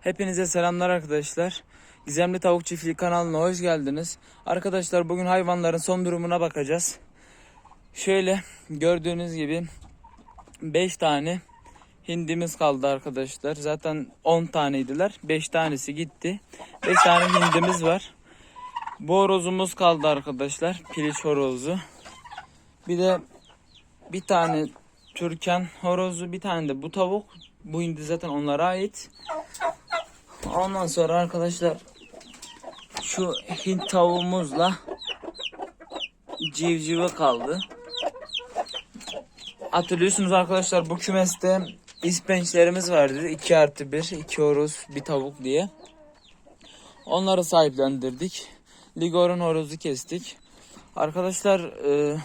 Hepinize selamlar arkadaşlar. Gizemli Tavuk Çiftliği kanalına hoş geldiniz. Arkadaşlar bugün hayvanların son durumuna bakacağız. Şöyle gördüğünüz gibi 5 tane hindimiz kaldı arkadaşlar. Zaten 10 taneydiler. 5 tanesi gitti. 5 tane hindimiz var. Bu horozumuz kaldı arkadaşlar. Piliç horozu. Bir de bir tane Türkan horozu, bir tane de bu tavuk. Bu hindi zaten onlara ait. Ondan sonra arkadaşlar şu Hint tavuğumuzla civcivi kaldı. Hatırlıyorsunuz arkadaşlar bu kümeste ispençlerimiz vardı. 2 artı 1, 2 horoz, bir tavuk diye. Onları sahiplendirdik. Ligor'un horozu kestik. Arkadaşlar e,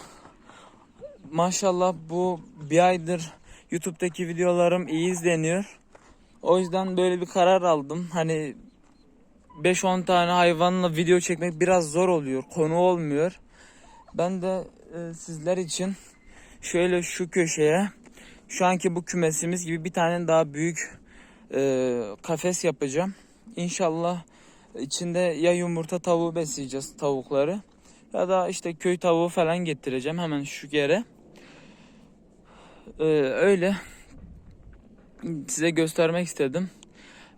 maşallah bu bir aydır YouTube'daki videolarım iyi izleniyor. O yüzden böyle bir karar aldım. Hani 5-10 tane hayvanla video çekmek biraz zor oluyor. Konu olmuyor. Ben de e, sizler için şöyle şu köşeye şu anki bu kümesimiz gibi bir tane daha büyük e, kafes yapacağım. İnşallah içinde ya yumurta tavuğu besleyeceğiz tavukları ya da işte köy tavuğu falan getireceğim hemen şu yere. E, öyle size göstermek istedim.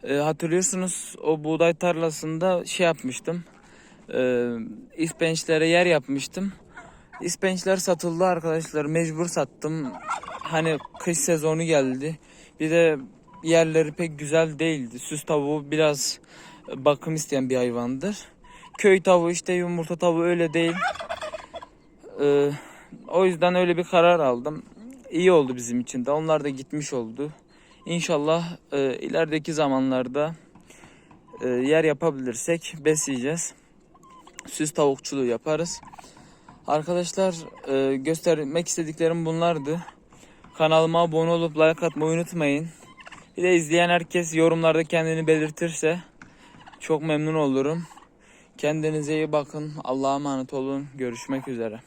E, hatırlıyorsunuz o buğday tarlasında şey yapmıştım. E, ispençlere yer yapmıştım. İspençler satıldı arkadaşlar. Mecbur sattım. Hani kış sezonu geldi. Bir de yerleri pek güzel değildi. Süs tavuğu biraz bakım isteyen bir hayvandır. Köy tavuğu işte yumurta tavuğu öyle değil. E, o yüzden öyle bir karar aldım. İyi oldu bizim için de. Onlar da gitmiş oldu. İnşallah e, ilerideki zamanlarda e, yer yapabilirsek besleyeceğiz. Süs tavukçuluğu yaparız. Arkadaşlar e, göstermek istediklerim bunlardı. Kanalıma abone olup like atmayı unutmayın. Bir de izleyen herkes yorumlarda kendini belirtirse çok memnun olurum. Kendinize iyi bakın. Allah'a emanet olun. Görüşmek üzere.